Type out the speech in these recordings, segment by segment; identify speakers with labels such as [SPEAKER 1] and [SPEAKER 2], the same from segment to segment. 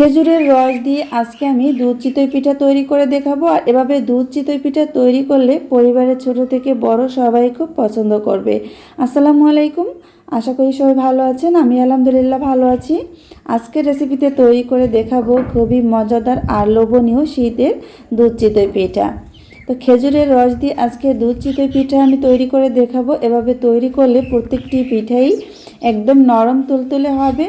[SPEAKER 1] খেজুরের রস দিয়ে আজকে আমি দুধ চিতই পিঠা তৈরি করে দেখাবো। আর এভাবে দুধ চিতই পিঠা তৈরি করলে পরিবারের ছোট থেকে বড় সবাই খুব পছন্দ করবে। আসসালামু আলাইকুম। আশা করি সবাই ভালো আছেন। আমি আলহামদুলিল্লাহ ভালো আছি। আজকের রেসিপিতে তৈরি করে দেখাবো খুবই মজাদার আর লোভনীয় শীতের দুধ চিতই পিঠা। তো খেজুরের রস দিয়ে আজকে দুধ চিতই পিঠা আমি তৈরি করে দেখাবো। এভাবে তৈরি করলে প্রত্যেকটি পিঠাই একদম নরম তুলতুলে হবে।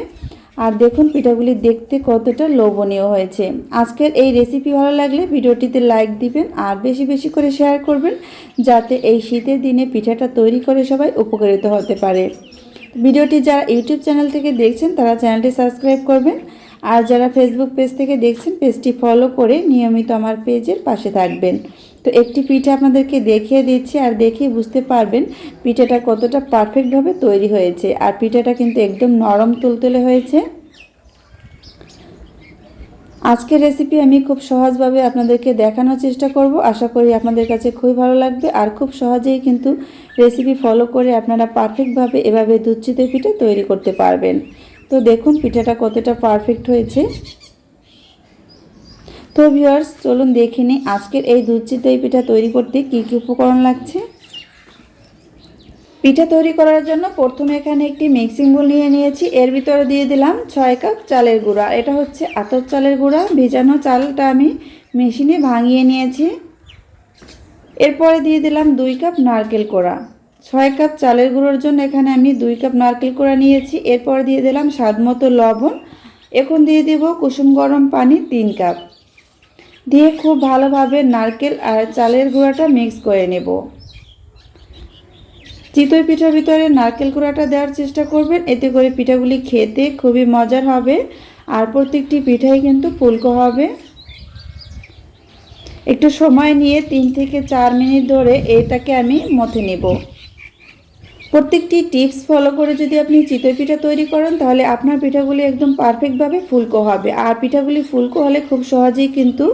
[SPEAKER 1] আর দেখুন পিঠাগুলি দেখতে কতটা লোভনীয় হয়েছে। আজকের এই রেসিপি ভালো লাগলে ভিডিওটিতে লাইক দিবেন আর বেশি বেশি করে শেয়ার করবেন, যাতে এই শীতের দিনে পিঠাটা তৈরি করে সবাই উপকারিত হতে পারে। ভিডিওটি যারা ইউটিউব চ্যানেল থেকে দেখছেন, তারা চ্যানেলটি সাবস্ক্রাইব করবেন। আর যারা ফেসবুক পেজ থেকে দেখছেন পেজটি ফলো করে নিয়মিত আমার পেজের পাশে থাকবেন। তো একটি পিঠা আপনাদেরকে দেখিয়ে দিচ্ছি আর দেখে বুঝতে পারবেন পিঠাটা কতটা পারফেক্টভাবে তৈরি হয়েছে। আর পিঠাটা কিন্তু একদম নরম তুলতুলে হয়েছে। আজকের রেসিপি আমি খুব সহজভাবে আপনাদেরকে দেখানোর চেষ্টা করব। আশা করি আপনাদের কাছে খুবই ভালো লাগবে। আর খুব সহজেই কিন্তু রেসিপি ফলো করে আপনারা পারফেক্টভাবে এভাবে দুধ চিতই পিঠা তৈরি করতে পারবেন। তো দেখুন পিঠাটা কতটা পারফেক্ট হয়েছে। তো ভিউয়ার্স চলুন দেখে নিই আজকের এই দুধ চিতই পিঠা তৈরি করতে কী কী উপকরণ লাগছে। পিঠা তৈরি করার জন্য প্রথমে এখানে একটি মিক্সিং বোল নিয়ে নিয়েছি। এর ভিতরে দিয়ে দিলাম ছয় কাপ চালের গুঁড়া। এটা হচ্ছে আতর চালের গুঁড়া। ভেজানো চালটা আমি মেশিনে ভাঙিয়ে নিয়েছি। এরপরে দিয়ে দিলাম দুই কাপ নারকেল কোড়া। ছয় কাপ চালের গুঁড়োর জন্য এখানে আমি দুই কাপ নারকেল কোড়া নিয়েছি। এরপর দিয়ে দিলাম স্বাদ মতো লবণ। এখন দিয়ে দেব কুসুম গরম পানি তিন কাপ। দিয়ে খুব ভালোভাবে নারকেল আর চালের গুঁড়াটা মিক্স করে নেব। চিতই পিঠার ভিতরে নারকেল গুঁড়াটা দেওয়ার চেষ্টা করবেন, এতে করে পিঠাগুলি খেতে খুবই মজার হবে আর প্রত্যেকটি পিঠাই কিন্তু ফুলকো হবে। একটু সময় নিয়ে তিন থেকে চার মিনিট ধরে এটাকে আমি মথে নেব। প্রত্যেকটি টিপস ফলো করে যদি আপনি চিতই পিঠা তৈরি করেন, তাহলে আপনার পিঠাগুলি একদম পারফেক্টভাবে ফুলকো হবে। আর পিঠাগুলি ফুলকো হলে খুব সহজেই কিন্তু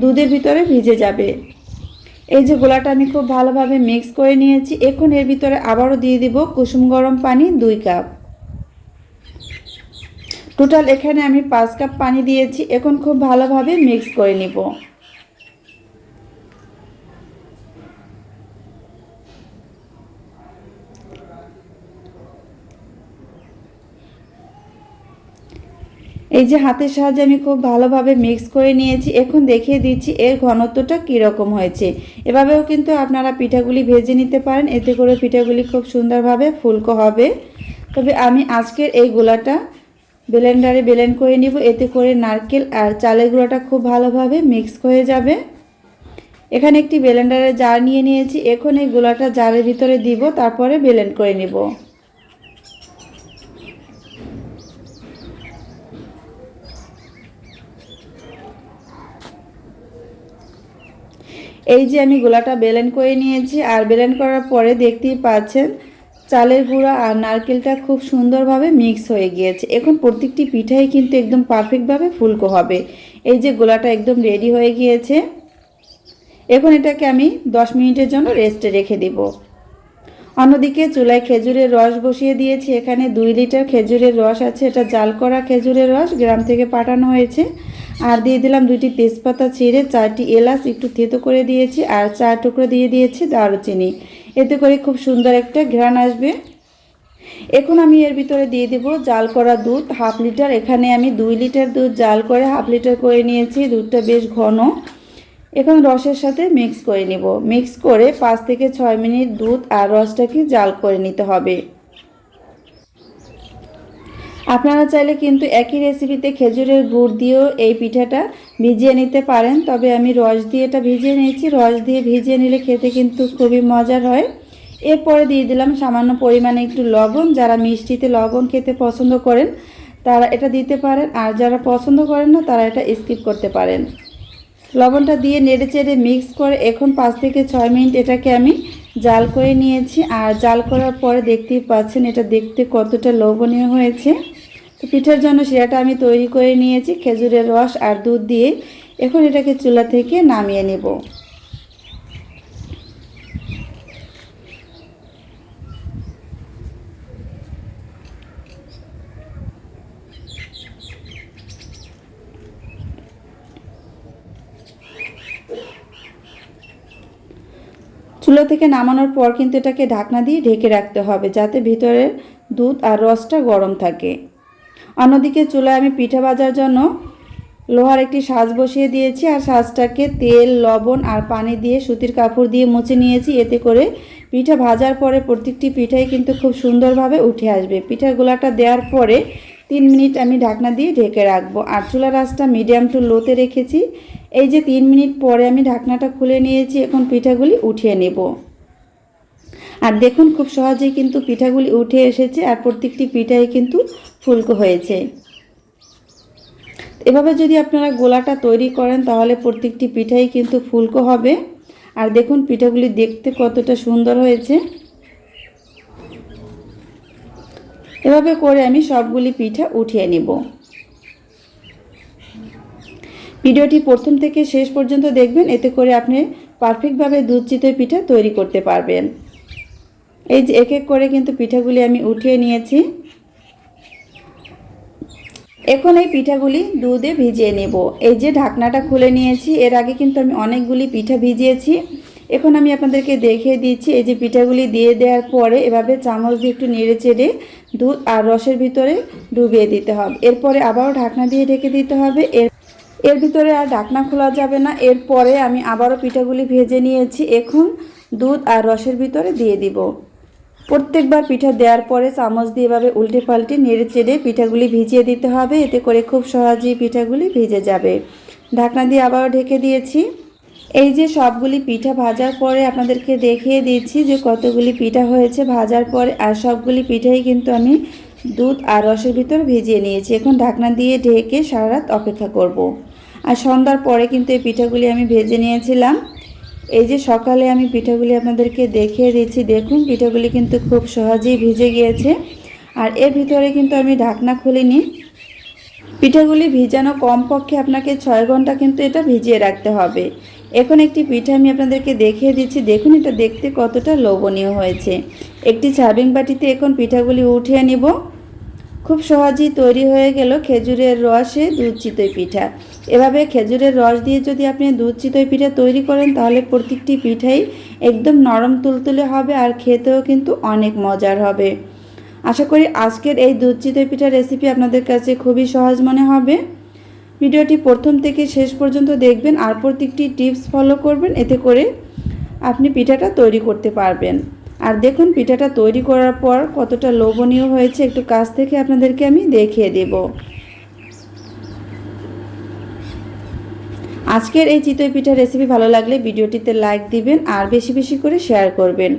[SPEAKER 1] দুধের ভিতরে ভিজে যাবে। এই যে গোলাটা আমি খুব ভালোভাবে মিক্স করে নিয়েছি, এখন এর ভিতরে আবারও দিয়ে দিব কুসুম গরম পানি দুই কাপ টোটাল এখানে আমি পাঁচ কাপ পানি দিয়েছি, এখন খুব ভালোভাবে মিক্স করে নিব। এই যে হাতের সাহায্যে আমি খুব ভালোভাবে মিক্স করে নিয়েছি, এখন দেখিয়ে দিচ্ছি এর ঘনত্বটা কীরকম হয়েছে। এভাবেও কিন্তু আপনারা পিঠাগুলি ভেজে নিতে পারেন, এতে করে পিঠাগুলি খুব সুন্দরভাবে ফুলকো হবে। তবে আমি আজকের এই গোলাটা ব্লেন্ডারে ব্লেন্ড করে নিব, এতে করে নারকেল আর চালের গুঁড়োটা খুব ভালোভাবে মিক্স হয়ে যাবে। এখানে একটি ব্লেন্ডারে জার নিয়ে নিয়েছি, এখন এই গোলাটা জারের ভিতরে দিব, তারপরে ব্লেন্ড করে নিব। এই যে আমি গোলাটা বেলেন করে নিয়েছি, আর বেলেন করার পরে দেখতেই পাচ্ছেন, চালের গুঁড়া আর নারকেলটা খুব সুন্দরভাবে মিক্স হয়ে গিয়েছে। এখন প্রত্যেকটি পিঠাই কিন্তু একদম পারফেক্টভাবে ফুলকো হবে। এই যে গোলাটা একদম রেডি হয়ে গিয়েছে, এখন এটাকে আমি দশ মিনিটের জন্য রেস্টে রেখে দেব। অন্যদিকে চুলায় খেজুরের রস বসিয়ে দিয়েছি, এখানে দুই লিটার খেজুরের রস আছে, এটা জাল করা খেজুরের রস গ্রাম থেকে পাঠানো হয়েছে। আর দিয়ে দিলাম দুইটি তেজপাতা ছিঁড়ে চারটি এলাচ একটু থেতো করে দিয়েছি আর চার টুকরো দিয়ে দিয়েছি দারুচিনি। এতে করে খুব সুন্দর একটা ঘ্রাণ আসবে। এখন আমি এর ভিতরে দিয়ে দেব জাল করা দুধ, হাফ লিটার। এখানে আমি দুই লিটার দুধ জাল করে হাফ লিটার করে নিয়েছি, দুধটা বেশ ঘন। এখন রসের সাথে মিক্স করে নিব। মিক্স করে পাঁচ থেকে ছয় মিনিট দুধ আর রসটাকে জাল করে নিতে হবে। আপনারা চাইলে কিন্তু একই রেসিপিতে খেজুরের গুড় দিয়েও এই পিঠাটা ভিজিয়ে নিতে পারেন। তবে আমি রস দিয়ে এটা ভিজিয়ে নিয়েছি। রস দিয়ে ভিজিয়ে নিলে খেতে কিন্তু খুবই মজার হয়। এরপরে দিয়ে দিলাম সামান্য পরিমাণে একটু লবণ। যারা মিষ্টিতে লবণ খেতে পছন্দ করেন, তারা এটা দিতে পারেন। আর যারা পছন্দ করেন না, তারা এটা স্কিপ করতে পারেন। লবণটা দিয়ে নেড়ে চেড়ে মিক্স করে এখন পাঁচ থেকে ছয় মিনিট এটাকে আমি জাল করে নিয়েছি। আর জাল করার পরে দেখতেই পাচ্ছেন, এটা দেখতে কতটা লোভনীয় হয়েছে। তো পিঠার জন্য শিরাটা আমি তৈরি করে নিয়েছি, খেজুরের রস আর দুধ দিয়ে। এখন এটাকে চুলা থেকে নামিয়ে নেব। চুলা থেকে নামানোর পর কিন্তু এটাকে ঢাকনা দিয়ে ঢেকে রাখতে হবে, যাতে ভিতরের দুধ আর রসটা গরম থাকে। অন্যদিকে চুলায় আমি পিঠা ভাজার জন্য লোহার একটি সাজ বসিয়ে দিয়েছি আর সাজটাকে তেল, লবণ আর পানি দিয়ে সুতির কাপড় দিয়ে মুছে নিয়েছি। এতে করে পিঠা ভাজার পরে প্রত্যেকটি পিঠাই কিন্তু খুব সুন্দরভাবে উঠে আসবে। পিঠার গোলাটা দেওয়ার পরে তিন মিনিট আমি ঢাকনা দিয়ে ঢেকে রাখব। আর চুলার আঁচটা মিডিয়াম টু লোতে রেখেছি। এই যে তিন মিনিট পরে আমি ঢাকনাটা খুলে নিয়েছি, এখন পিঠাগুলি উঠিয়ে নেব। আর দেখুন খুব সহজেই কিন্তু পিঠাগুলি উঠে এসেছে আর প্রত্যেকটি পিঠাই কিন্তু ফুলকো হয়েছে। এভাবে যদি আপনারা গোলাটা তৈরি করেন তাহলে প্রত্যেকটি পিঠাই কিন্তু ফুলকো হবে। আর দেখুন পিঠাগুলি দেখতে কতটা সুন্দর হয়েছে। এভাবে করে আমি সবগুলি পিঠা উঠিয়ে নেব। ভিডিওটি প্রথম থেকে শেষ পর্যন্ত দেখবেন, এতে করে আপনি পারফেক্টভাবে দুধ চিতই পিঠা তৈরি করতে পারবেন। এই যে এক এক করে কিন্তু পিঠাগুলি আমি উঠিয়ে নিয়েছি। এখন এই পিঠাগুলি দুধে ভিজিয়ে নেব। এই যে ঢাকনাটা খুলে নিয়েছি, এর আগে কিন্তু আমি অনেকগুলি পিঠা ভিজিয়েছি। এখন আমি আপনাদেরকে দেখিয়ে দিচ্ছি, এই যে পিঠাগুলি দিয়ে দেওয়ার পরে এভাবে চামচ দিয়ে একটু নেড়ে চেড়ে দুধ আর রসের ভিতরে ডুবিয়ে দিতে হবে। এরপরে আবারও ঢাকনা দিয়ে ঢেকে দিতে হবে। এর এর ভিতরে আর ঢাকনা খোলা যাবে না। এরপরে আমি আবারও পিঠাগুলি ভেজে নিয়েছি। এখন দুধ আর রসের ভিতরে দিয়ে দিব। প্রত্যেকবার পিঠা দেওয়ার পরে চামচ দিয়ে এভাবে উল্টে পাল্টে নেড়ে চেড়ে পিঠাগুলি ভিজিয়ে দিতে হবে। এতে করে খুব সহজেই পিঠাগুলি ভিজে যাবে। ঢাকনা দিয়ে আবারও ঢেকে দিয়েছি। এই যে সবগুলি পিঠা ভাজার পরে আপনাদেরকে দেখিয়ে দিচ্ছি যে কতগুলি পিঠা হয়েছে ভাজার পরে। আর সবগুলি পিঠাই কিন্তু আমি দুধ আর রসের ভিতর ভিজিয়ে নিয়েছি। এখন ঢাকনা দিয়ে ঢেকে সারা রাত অপেক্ষা করব। আর সন্ধ্যার পরে কিন্তু এই পিঠাগুলি আমি ভেজে নিয়েছিলাম। এই যে সকালে আমি পিঠাগুলি আপনাদেরকে দেখিয়ে দিচ্ছি, দেখুন পিঠাগুলি কিন্তু খুব সহজেই ভিজে গিয়েছে। আর এর ভিতরে কিন্তু আমি ঢাকনা খুলিনি। পিঠাগুলি ভিজানো কমপক্ষে আপনাকে ছয় ঘণ্টা কিন্তু এটা ভিজিয়ে রাখতে হবে। এখন একটি পিঠা আমি আপনাদেরকে দেখিয়ে দিচ্ছি, দেখুন এটা দেখতে কতটা লোভনীয় হয়েছে। একটি সার্ভিং বাটিতে এখন পিঠাগুলি উঠিয়ে নিব। খুব সহজেই তৈরি হয়ে গেল খেজুরের রসে দুধ চিতই পিঠা। এভাবে খেজুরের রস দিয়ে যদি আপনি দুধ চিতই পিঠা তৈরি করেন, তাহলে প্রত্যেকটি পিঠাই একদম নরম তুলতুলে হবে আর খেতেও কিন্তু অনেক মজার হবে। আশা করি আজকের এই দুধ চিতই পিঠার রেসিপি আপনাদের কাছে খুবই সহজ মনে হবে। ভিডিওটি প্রথম থেকে শেষ পর্যন্ত দেখবেন আর প্রত্যেকটি টিপস ফলো করবেন, এতে করে আপনি পিঠাটা তৈরি করতে পারবেন। আর দেখুন, পিঠাটা তৈরি করার পর কতটা লোভনীয় হয়েছে, একটু কাছ থেকে আপনাদেরকে আমি দেখিয়ে দেব। আজকের এই চিতই পিঠা রেসিপি ভালো লাগলে ভিডিওটিতে লাইক দিবেন আর বেশি বেশি করে শেয়ার করবেন।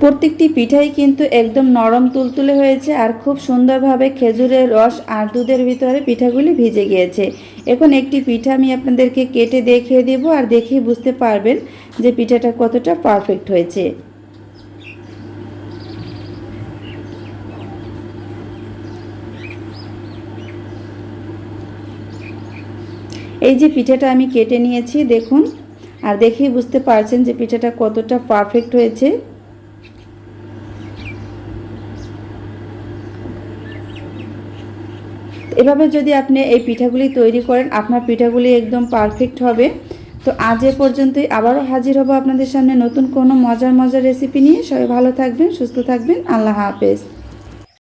[SPEAKER 1] প্রত্যেকটি পিঠাই কিন্তু একদম নরম তুলতুলে হয়েছে আর খুব সুন্দরভাবে খেজুরের রস আর দুধের ভিতরে পিঠাগুলি ভিজে গিয়েছে। এখন একটি পিঠা আমি আপনাদেরকে কেটে দেখিয়ে দেব আর দেখেই বুঝতে পারবেন যে পিঠাটা কতটা পারফেক্ট হয়েছে। এই যে পিঠাটা আমি কেটে নিয়েছি, দেখুন। আর দেখেই বুঝতে পারছেন যে পিঠাটা কতটা পারফেক্ট হয়েছে। এভাবে যদি আপনি এই পিঠাগুলি তৈরি করেন, আপনার পিঠাগুলি একদম পারফেক্ট হবে। তো আজ এ পর্যন্তই আবারও হাজির হব আপনাদের সামনে নতুন কোনো মজার মজার রেসিপি নিয়ে। সবাই ভালো থাকবেন, সুস্থ থাকবেন। আল্লাহ হাফেজ।